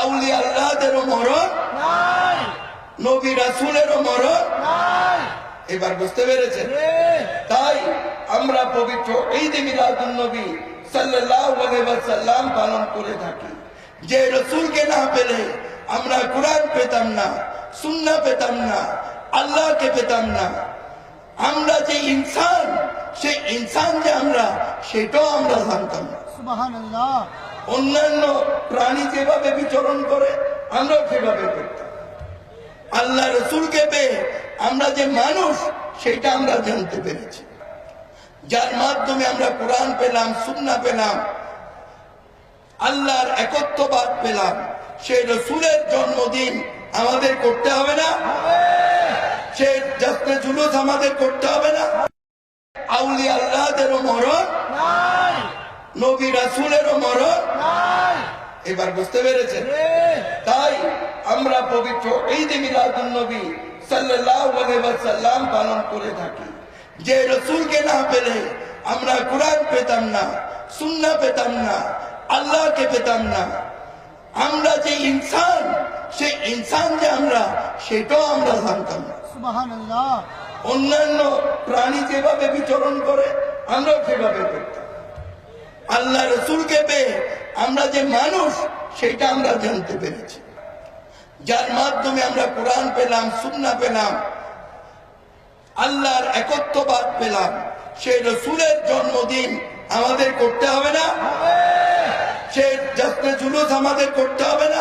আউলি আল্লাহদেরও মরণ? নবী রাসুলেরও মরণ? এবার বুঝতে পেরেছেন? তাই আমরা পবিত্র ঈদ মিলাদুন নবী ওয়াসাল্লাম পালন করে থাকি। যে রসুলকে না পেলে আমরা কোরআন পেতাম না সুন্নাহ পেতাম না আল্লাহকে পেতাম না। আমরা যে ইনসান সেই ইনসান যে আমরা সেটাও আমরা জানতাম না। অন্যান্য প্রাণী যেভাবে বিচরণ করে, আমরাও সেভাবে করতাম। আল্লাহ রসুলকে পেয়ে আমরা যে মানুষ, সেটা আমরা জানতে পেরেছি। যার মাধ্যমে আমরা কোরআন পেলাম সুন্না পেলাম, আল্লাহর একত্ববাদ পেলাম সেই রসুলের জন্মদিন আমাদের করতে হবে না। সে যত্নে জুলুস আমাদের করতে হবে না। আউলি আল্লাহদেরও মরণ নবী রাসুলেরও মরণ? এবার বুঝতে পেরেছেন? তাই আমরা পবিত্র ঈদ মিলাদুন নবী ওয়াসাল্লাম পালন করে থাকি। যে রসুলকে না পেলে আমরা কোরআন পেতাম না সুন্নাহ পেতাম না আল্লাহকে পেতাম না। আমরা যে ইনসান সেই ইনসান যে আমরা সেটাও আমরা জানতাম না। অন্যান্য প্রাণী যেভাবে বিচরণ করে আমরাও সেভাবে করতাম। আল্লাহ রসুলকে পেয়ে আমরা যে মানুষ সেটা আমরা জানতে পেরেছি। যার মাধ্যমে আমরা কোরআন পেলাম, সুন্না পেলাম, আল্লাহর একত্ববাদ পেলাম, সেই রসুলের জন্মদিন আমাদের করতে হবে না। সে যত্নে জুলুস আমাদের করতে হবে না।